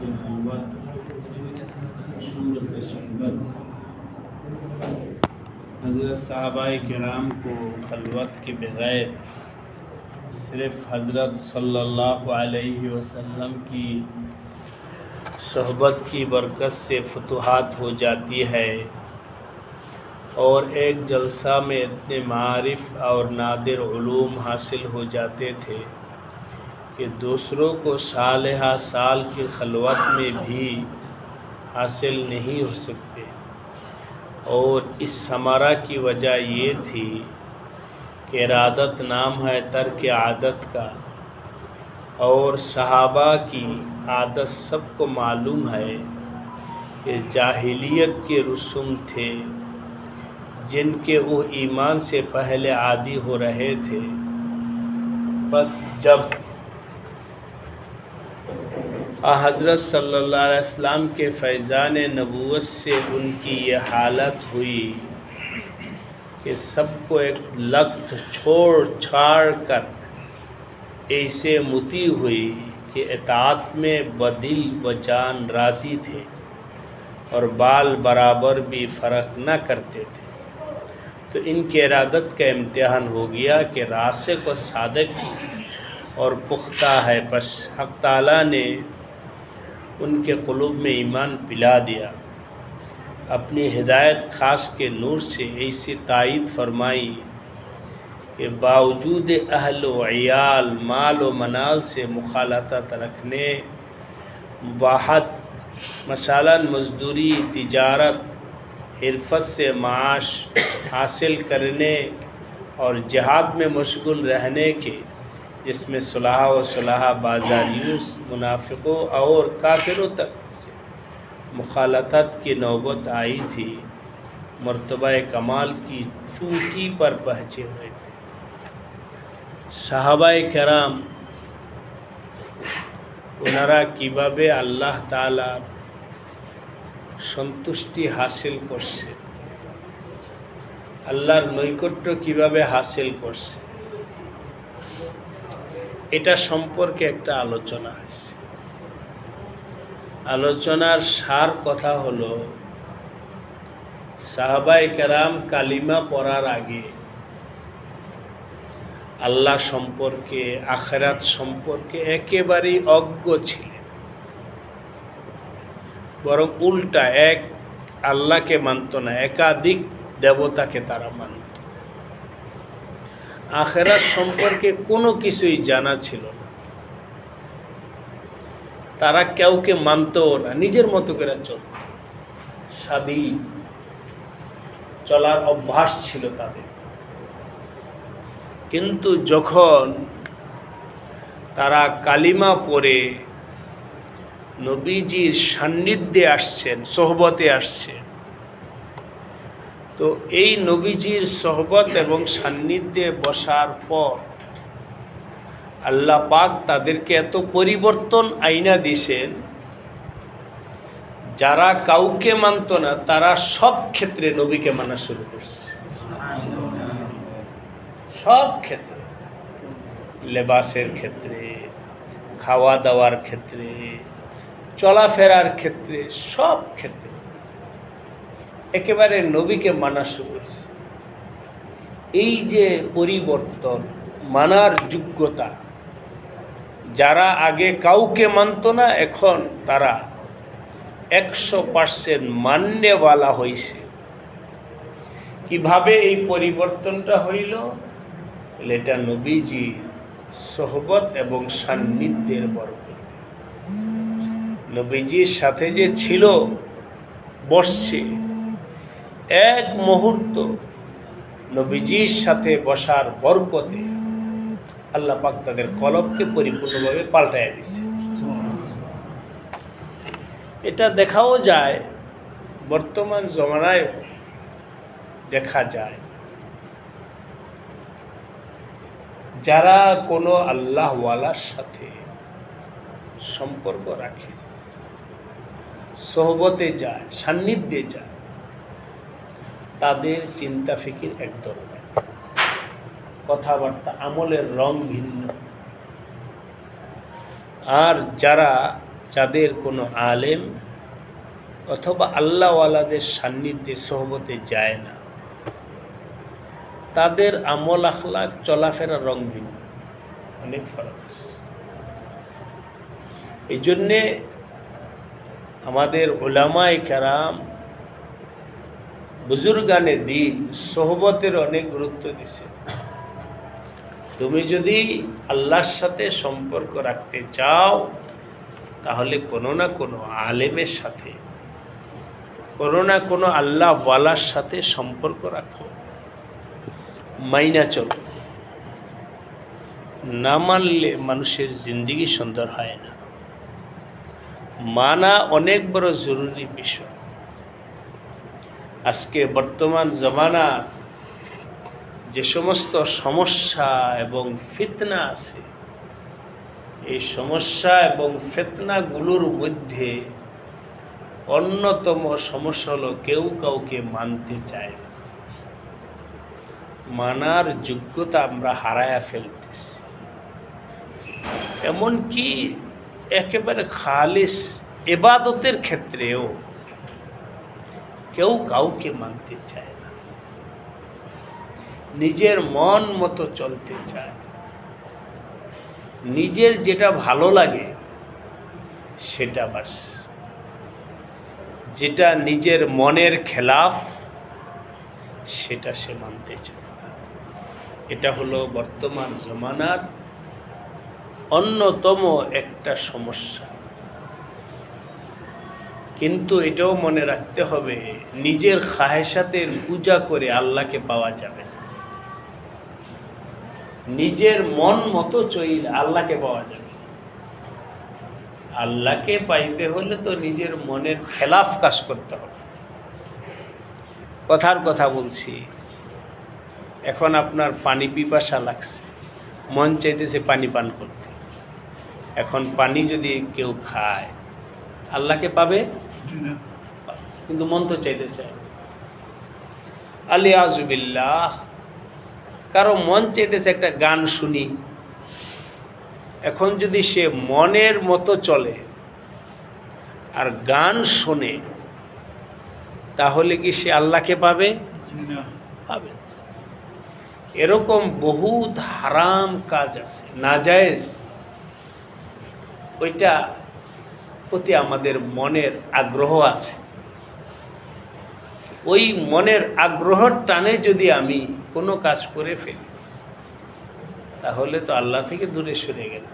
غیبت حضرت صحابہ کرام کو خلوت کے بغیر صرف حضرت صلی اللہ علیہ وسلم کی صحبت کی برکت سے فتوحات ہو جاتی ہے اور ایک جلسہ میں اتنے معارف اور نادر علوم حاصل ہو جاتے تھے۔ کہ دوسروں کو سالحہ سال کی خلوت میں بھی حاصل نہیں ہو سکتے۔ اور اس ثمرہ کی وجہ یہ تھی کہ ارادت نام ہے ترک عادت کا، اور صحابہ کی عادت سب کو معلوم ہے کہ جاہلیت کے رسوم تھے، جن کے وہ ایمان سے پہلے عادی ہو رہے تھے۔ بس جب حضرت صلی اللہ علیہ وسلم کے فیضان نبوت سے ان کی یہ حالت ہوئی کہ سب کو ایک لخت چھوڑ چھاڑ کر ایسے متی ہوئی کہ اطاعت میں بدل و جان راضی تھے اور بال برابر بھی فرق نہ کرتے تھے۔ تو ان کے ارادت کا امتحان ہو گیا کہ راسے کو صادق اور پختہ ہے۔ بس حق تعالیٰ نے ان کے قلوب میں ایمان پلا دیا۔ اپنی ہدایت خاص کے نور سے ایسی تائید فرمائی کہ باوجود اہل و عیال مال و منال سے مخالطت رکھنے مباحت مثلا مزدوری، تجارت، حرفت سے معاش حاصل کرنے اور جہاد میں مشغول رہنے کے جس میں صلاح و صلاح بازاریوں، منافقوں اور کافروں تک سے مخالطت کی نوبت آئی تھی۔ مرتبہ کمال کی چوٹی پر پہنچے ہوئے تھے۔ صحابہ کرام ওনারা কিভাবে আল্লাহ حاصل সন্তুষ্টি হাসিল করছে আল্লাহর নৈকট্য কিভাবে حاصل کرسے۔ এটা সম্পর্কে একটা আলোচনা হয়েছে। আলোচনার সার কথা হলো সাহাবাই কেরাম কালিমা পড়ার আগে আল্লাহ সম্পর্কে, আখেরাত সম্পর্কে একেবারেই অজ্ঞ ছিলেন। বরং উল্টা এক আল্লাহকে মানত না, একাধিক দেবতাকে তারা মানত। আখেরাত সম্পর্কে কোনো কিছুই জানা ছিল না। তারা কেউকে মানতও না, নিজের মতো করে চলত। স্বাধীন চলার অভ্যাস ছিল তাদের। কিন্তু যখন তারা কালিমা পরে নবীজির সান্নিধ্যে আসছেন, সোহবতে আসছেন তো এই নবীজির সহবত এবং সান্নিধ্যে বসার পর আল্লাহ পাক তাদেরকে এত পরিবর্তন আইনা দিছেন, যারা কাউকে মানত না, তারা সব ক্ষেত্রে নবীকে মানা শুরু করছে। সব ক্ষেত্রে। লেবাসের ক্ষেত্রে, খাওয়া দাওয়ার ক্ষেত্রে, চলাফেরার ক্ষেত্রে, সব ক্ষেত্রে। একেবারে নবীকে মানা শুরু হয়েছে। এই যে পরিবর্তন, মানার যোগ্যতা, যারা আগে কাউকে মানত না, এখন তারা একশো পার্সেন্ট মান্যওয়ালা হয়েছে। কীভাবে এই পরিবর্তনটা হইল? এটা নবীজি সোহবত এবং সান্নিধ্যের বরকত। নবীজির সাথে যে ছিল, বসছে। এক মুহূর্ত নবীজির সাথে বসার বরকতে আল্লাহ পাক তাদের কলবকে পরিপূর্ণভাবে পাল্টায় দিছে। এটা দেখাও যায়, বর্তমান জমানায় দেখা যায়। যারা কোনো আল্লাহওয়ালার সাথে সম্পর্ক রাখে, সোহবতে যায়, সান্নিধ্যে যায় তাদের চিন্তা ফিকির এক ধরনের। কথাবার্তা, আমলের রং ভিন্ন। আর যারা যাদের কোনো আলেম অথবা আল্লাহওয়ালাদের সান্নিধ্যে সহবতে যায় না, তাদের আমল আখলাক চলাফেরা রং ভিন্ন। অনেক ফরক আছে। এই জন্যে আমাদের ওলামাই কারাম বুজুর্গানে দিন সোহবতের অনেক গুরুত্ব দিছে। তুমি যদি আল্লাহর সাথে সম্পর্ক রাখতে চাও, তাহলে কোনো না কোনো আলেমের সাথে, কোনো না কোনো আল্লাহ ওয়ালার সাথে সম্পর্ক রাখো। মাইনা চলো। না মানলে মানুষের জিন্দিগি সুন্দর হয় না। মানা অনেক বড় জরুরি বিষয়। আজকে বর্তমান জমানা যে সমস্ত সমস্যা এবং ফিতনা আছে, এই সমস্যা এবং ফেতনাগুলোর মধ্যে অন্যতম সমস্যা হলো কেউ কাউকে মানতে চায় না। মানার যোগ্যতা আমরা হারায়া ফেলতেছি। এমনকি একেবারে খালিস এবাদতের ক্ষেত্রেও কেউ কাউকে মানতে চায় না। নিজের মন মতো চলতে চায়। নিজের যেটা ভালো লাগে, সেটা বাস। যেটা নিজের মনের খেলাফ, সেটা সে মানতে চায় না। এটা হলো বর্তমান জমানার অন্যতম একটা সমস্যা। কিন্তু এটাও মনে রাখতে হবে, নিজের খাহেসাতের পূজা করে আল্লাহকে পাওয়া যাবে নিজের মন মতো চইল আল্লাহকে পাওয়া যাবে আল্লাহকে পাইতে হলে তো নিজের মনের খেলাফ কাজ করতে হবে। কথার কথা বলছি, এখন আপনার পানি পিপাসা লাগছে, মন চাইতেছে পানি পান করতে। এখন পানি যদি কেউ খায়, আল্লাহকে পাবে? কিন্তু মন তো চাইতেছে। আলী আজুবিল্লাহ কারও মন চাইতেছে একটা গান শুনি। এখন যদি সে মনের মতো চলে আর গান শোনে, তাহলে কি সে আল্লাহকে পাবে? পাবে। এরকম বহুত হারাম কাজ আছে, নাজায়েজ। ওইটা প্রতি আমাদের মনের আগ্রহ আছে। ওই মনের আগ্রহর টানে যদি আমি কোনো কাজ করে ফেলি, তাহলে তো আল্লাহ থেকে দূরে সরে গেল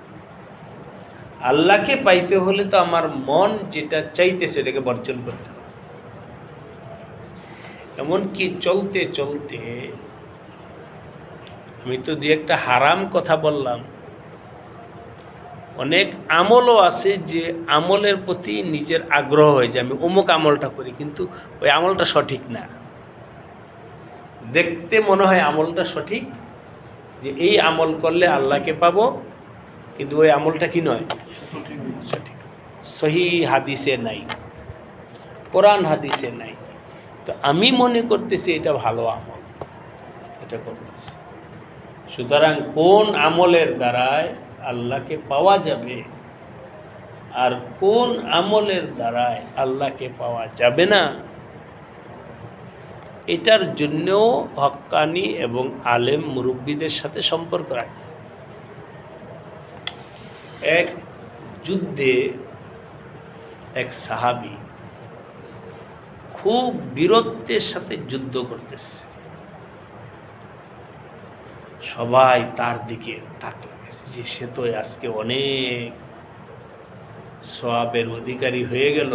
আল্লাহকে পাইতে হলে তো আমার মন যেটা চাইতে সেটাকে বর্জন করতে হবে। এমনকি চলতে চলতে আমি তো দু একটা হারাম কথা বললাম অনেক আমলও আছে যে আমলের প্রতি নিজের আগ্রহ হয় যে আমি অমুক আমলটা করি, কিন্তু ওই আমলটা সঠিক না। দেখতে মনে হয় আমলটা সঠিক, যে এই আমল করলে আল্লাহকে পাবো, কিন্তু ওই আমলটা কি নয়? সঠিক। সহি হাদিসে নাই, কোরআন হাদিসে নাই। তো আমি মনে করতেছি এটা ভালো আমল, এটা করতেছি। সুতরাং কোন আমলের দ্বারায় আল্লাহকে পাওয়া যাবে? আর কোন আমলের দ্বারায় আল্লাহকে পাওয়া যাবে না? এটার জন্যও হক্কানি এবং আলেম মুরব্বীদের সাথে সম্পর্ক রাখতে এক যুদ্ধে এক সাহাবি খুব বীরত্বের সাথে যুদ্ধ করতেছে। সবাই তার দিকে তাক যে সে তো আজকে অনেক সবাবের অধিকারী হয়ে গেল।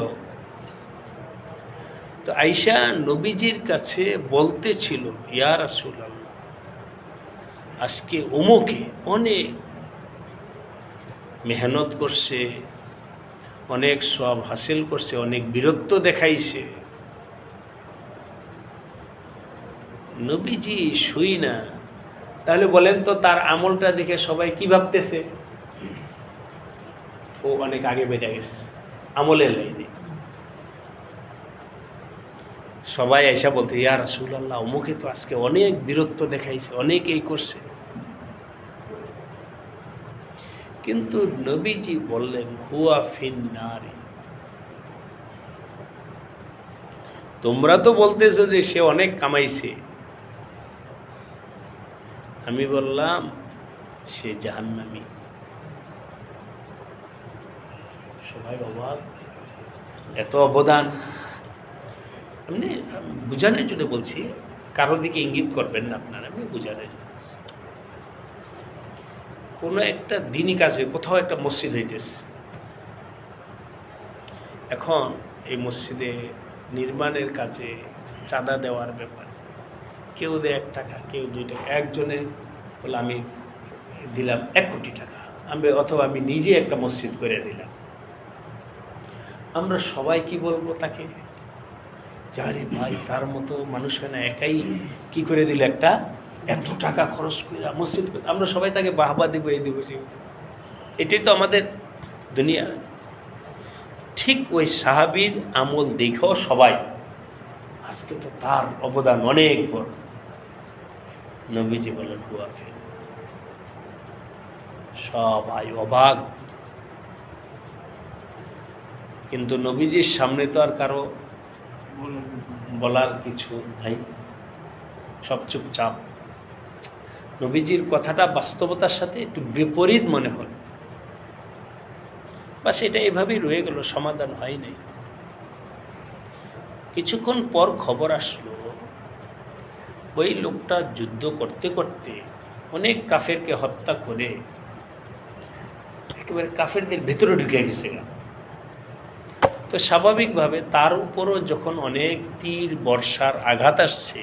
তো আইসা নবীজির কাছে বলতেছিল ইয়া রাসূল আল্লাহ আজকে অমুকে অনেক মেহনত করছে, অনেক সব হাসিল করছে, অনেক বীরত্ব দেখাইছে। নবীজি শুই না। তাহলে বলেন তো তার আমলটা দেখে সবাই কি ভাবতেছে? ও অনেক আগে বেড়ে গেছে। আমলের লাইনে। সবাই এসে বলতে, ইয়া রাসুল আল্লাহ অমুকে তো আজকে অনেক বীরত্ব দেখাইছে, অনেক এই করছে। কিন্তু নবীজি বললেন, হুয়া ফিন নারী। তোমরা তো বলতেছো যে সে অনেক কামাইছে। আমি বললাম, সে জাহান্নামী। সবাই অবাক, এত অবদান। এমনি বোঝানোর জন্য বলছি, কারও দিকে ইঙ্গিত করবেন না আপনারা, আমি বোঝানোর জন্য। কোনো একটা দিনই কাজ হয়ে, কোথাও একটা মসজিদ হইতেছে। এখন এই মসজিদে নির্মাণের কাজে চাঁদা দেওয়ার ব্যাপার। কেউ দেয় এক টাকা, কেউ দুই টাকা। একজনে বলে, আমি দিলাম এক কোটি টাকা। আমি, অথবা আমি নিজে একটা মসজিদ করে দিলাম। আমরা সবাই কি বলব তাকে? যে, আরে ভাই, তার মতো মানুষ না একাই কি করে দিল একটা এত টাকা খরচ করে মসজিদ করে? আমরা সবাই তাকে বাহবা দেবো, এই দেবো। এটাই তো আমাদের দুনিয়া। ঠিক ওই সাহাবির আমল দেখেও সবাই, আজকে তো তার অবদান অনেক বড়। নবীজি বলেন হুয়াফে সবাই অবাক। কিন্তু নবীজির সামনে তো আর কারও বলার কিছু নাই। সব চুপচাপ। নবীজির কথাটা বাস্তবতার সাথে একটু বিপরীত মনে হল। বা সেটা এভাবেই রয়ে গেল, সমাধান হয় নাই কিছুক্ষণ পর খবর আসলো ওই লোকটা যুদ্ধ করতে করতে অনেক কাফেরকে হত্যা করে একেবারে কাফেরদের ভেতরে ঢুকে গেছে। তো স্বাভাবিকভাবে তার উপরও যখন অনেক তীর, বর্ষার আঘাত আসছে,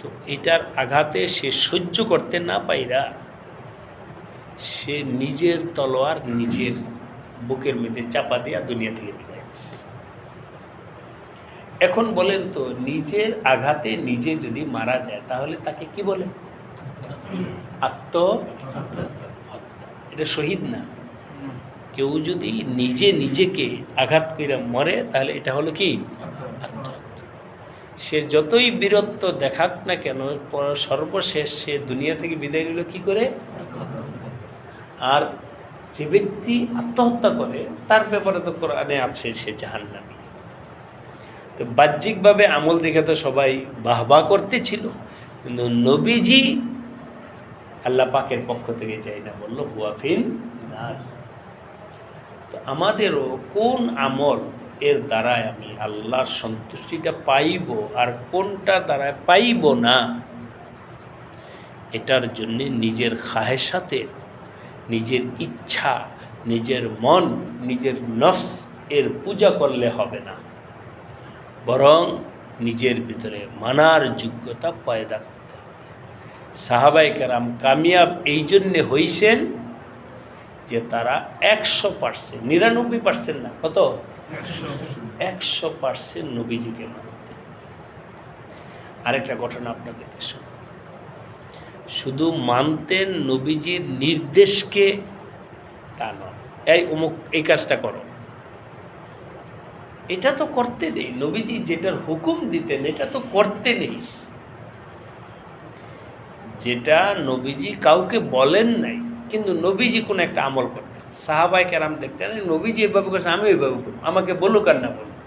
তো এটার আঘাতে সে সহ্য করতে না পাইরা সে নিজের তলোয়ার নিজের বুকের মধ্যে চাপা দিয়া দুনিয়া থেকে এখন বলেন তো, নিজের আঘাতে নিজে যদি মারা যায়, তাহলে তাকে কি বলে? আত্ম এটা শহীদ না। কেউ যদি নিজে নিজেকে আঘাত করে মরে, তাহলে এটা হলো কি? আত্মহত্যা। সে যতই বীরত্ব দেখাক না কেন, সর্বশেষ সে দুনিয়া থেকে বিদায় নিল কি করে? আর যে ব্যক্তি আত্মহত্যা করে, তার ব্যাপারে তো কোরআনে আছে সে জাহান্নামী। তো বাহ্যিকভাবে আমল দেখে তো সবাই বাহবা করতেছিল। কিন্তু নবীজি আল্লাহ পাকের পক্ষ থেকে যাই না বলল হুয়াফিন তো আমাদেরও কোন আমল এর দ্বারায় আমি আল্লাহর সন্তুষ্টিটা পাইব আর কোনটা দ্বারায় পাইব না, এটার জন্যে নিজের খাহেসাতে নিজের ইচ্ছা, নিজের মন, নিজের নফস এর পূজা করলে হবে না। বরং নিজের ভিতরে মানার যোগ্যতা পয়দা করতে হবে। সাহাবাই কেরাম কামিয়াব এই জন্যে হইছেন যে তারা একশো পার্সেন্ট, নিরানব্বই পার্সেন্ট না, কত? একশো পার্সেন্ট নবীজিকে মানতেন। আরেকটা ঘটনা আপনাদেরকে শুনুন শুধু মানতেন নবীজির নির্দেশকে তা নয়। এই অমুক এই কাজটা করো। এটা তো করতে নেই। নবীজি যেটার হুকুম দিতেন, এটা তো করতে নেই। যেটা নবীজি কাউকে বলেন নাই, কিন্তু নবীজি কোনো একটা আমল করতেন। সাহাবাই কেরাম দেখতেন "আরে নবীজি এভাবে করছে আমি ওইভাবে করব। আমাকে বলুক আর না বলুক।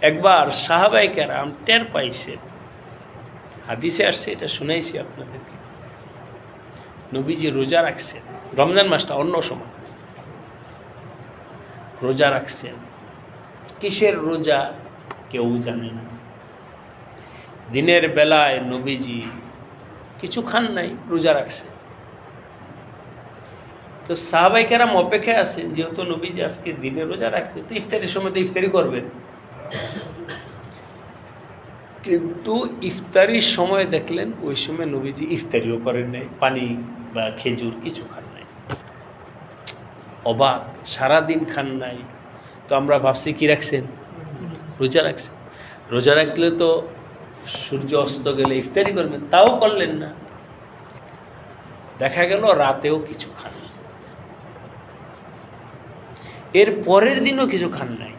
একবার সাহাবাই কেরাম টের পাইছে। হাদিসে আসছে, এটা শুনাইছি আপনাদেরকে। নবীজি রোজা রাখছেন। রমজান মাসটা অন্য সময়। রোজা রাখছেন? কিসের রোজা কেউ জানে না। দিনের বেলায় নবীজি কিছু খান নাই, রোজা রাখছেন। তো সাহাবাইকেরাম অপেক্ষায় আছেন, যেহেতু নবীজি আজকে দিনে রোজা রাখছে, তো ইফতারির সময় তো ইফতারি করবেন। কিন্তু ইফতারির সময় দেখলেন, ওই সময় নবীজি ইফতারিও করেন নাই, পানি বা খেজুর কিছু খান অবাক, সারাদিন খান নাই। তো আমরা ভাবছি, কি রাখছেন? রোজা রাখছেন। রোজা রাখলে তো সূর্য অস্ত গেলে ইফতারি করবেন, তাও করলেন না। দেখা গেল রাতেও কিছু খান এর পরের দিনও কিছু খান নাই।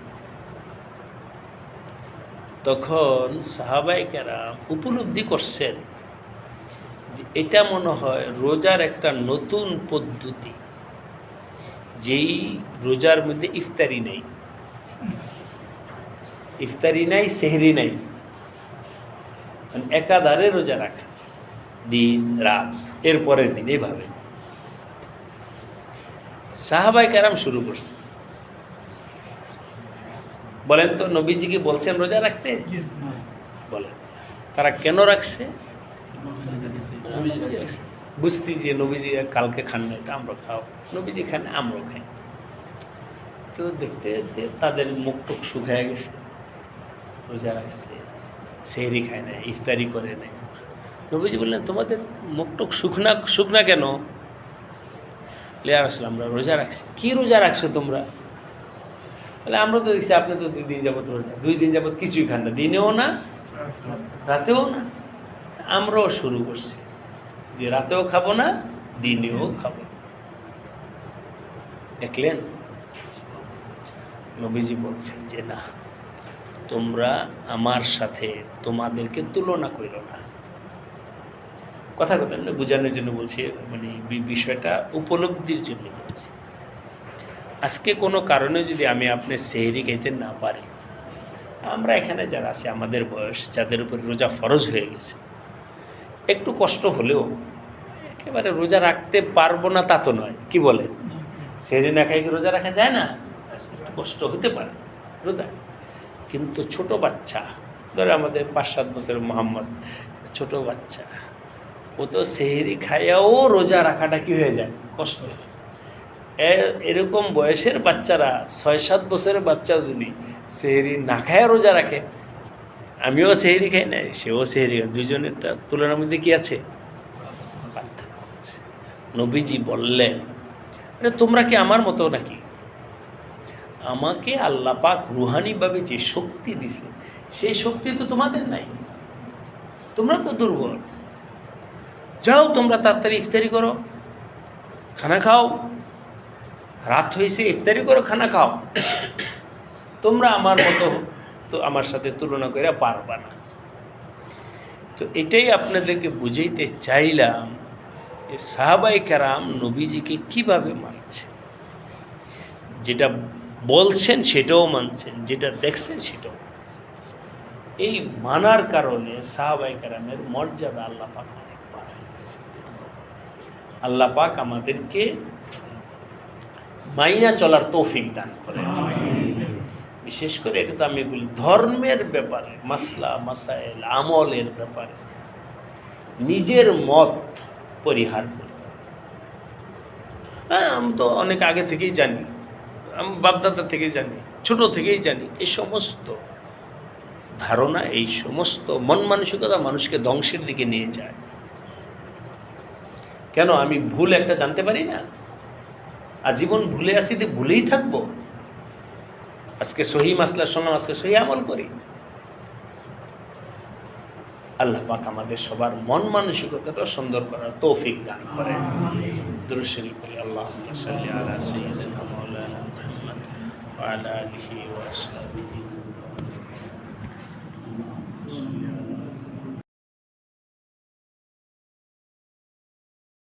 তখন সাহাবাইকেরা উপলব্ধি করছেন যে এটা মনে হয় রোজার একটা নতুন পদ্ধতি। যেই রোজার মধ্যে ইফতারি নেই। ইফতারি নাই, সেহরি নাই। মানে একাধারে রোজা রাখা। দিন, রাত, এর পরের দিন এইভাবে সাহাবাই কারাম শুরু করছে। বলেন তো নবীজি কি বলছেন রোজা রাখতে? বলেন। তারা কেন রাখছে। বুঝতি যে নবীজি কালকে খান নাই, তো আমরা খাও। নবীজি খান, আমরাও খাই। তো দেখতে দেখতে তাদের মুখ টুক শুকায় গেছে। রোজা রাখছে, সেহরি খায় না ইফতারি করে নেয় নবীজি বললেন, তোমাদের মুখ টুক শুকনা শুকনা কেন? লেয়ার আসলে আমরা রোজা রাখছি। কী রোজা রাখছো তোমরা? বলে, আমরা তো দেখছি আপনি তো দুই দিন যাবত রোজা, দুই দিন যাবত কিছুই খান না, দিনেও না, রাতেও না। আমরাও শুরু করছি। যে রাতেও খাব না, দিনেও খাব। দেখলেন? নবীজি বলছেন যে, না, তোমরা আমার সাথে তোমাদেরকে তুলনা করিল না। কথা কথা বোঝানোর জন্য বলছি মানে বিষয়টা উপলব্ধির জন্য বলছি। আজকে কোনো কারণে যদি আমি আপনি সেহরি খাইতে না পারি, আমরা এখানে যারা আছে, আমাদের বয়স, যাদের উপর রোজা ফরজ হয়ে গেছে একটু কষ্ট হলেও একেবারে রোজা রাখতে পারব না তা তো নয়। কি বলে? সেহরি না খাই রোজা রাখা যায় না? একটু কষ্ট হতে পারে, রোজা। কিন্তু ছোট বাচ্চা, ধরে আমাদের পাঁচ সাত বছরের মোহাম্মদ, ছোট বাচ্চা, ও তো সেহেরি খাইয়াও রোজা রাখাটা কি হয়ে যায়? কষ্ট। এরকম বয়সের বাচ্চারা, ছয় সাত বছরের বাচ্চা যদি সেহেরি না খায় রোজা রাখে আমিও সেহেরি খাই না সেও সেহেরি খায়। দুজনেরটা তুলনার মধ্যে কি আছে? আছে। নবীজি বললেন, আরে, তোমরা কি আমার মতো নাকি? আমাকে আল্লাহ পাক রুহানিভাবে যে শক্তি দিছে, সেই শক্তি তো তোমাদের নাই। তোমরা তো দুর্বল। যাও, তোমরা তাড়াতাড়ি ইফতারি করো, খানা খাও। রাত হয়েছে, ইফতারি করো, খানা খাও। তোমরা আমার মতো তো আমার সাথে তুলনা করে পারবা না। তো এটাই আপনাদেরকে বুঝাইতে চাইলাম যে সাহাবাই কারাম নবীজিকে কীভাবে মানছে। যেটা বলছেন সেটাও মানছেন, যেটা দেখছেন সেটাও এই মানার কারণে সাহাবাই কারামের মর্যাদা আল্লাহ পাক অনেক আল্লাহ পাক আমাদেরকে মাইয়া চলার তৌফিক দান করে বিশেষ করে এটা তো আমি বলি ধর্মের ব্যাপারে, মাসলা মাসাইল আমলের ব্যাপারে। নিজের মত পরিহার করি। হ্যাঁ আমি তো অনেক আগে থেকেই জানি, আমি বাপদাদা থেকে জানি, ছোট থেকেই জানি এই সমস্ত ধারণা, এই সমস্ত মন মানসিকতা মানুষকে ধ্বংসের দিকে নিয়ে যায়। কেন আমি ভুল একটা জানতে পারি না? আজীবন ভুলে আসি তো ভুলেই থাকব। আজকে সহি মাসলার শুনলাম, আজকে সহি আমল করি। আল্লাহ পাক আমাদের সবার মন মানসিকতাটা সুন্দর করার তৌফিক দান করে। দুরুশরী আল্লাহ সাল্লি আলা ওয়া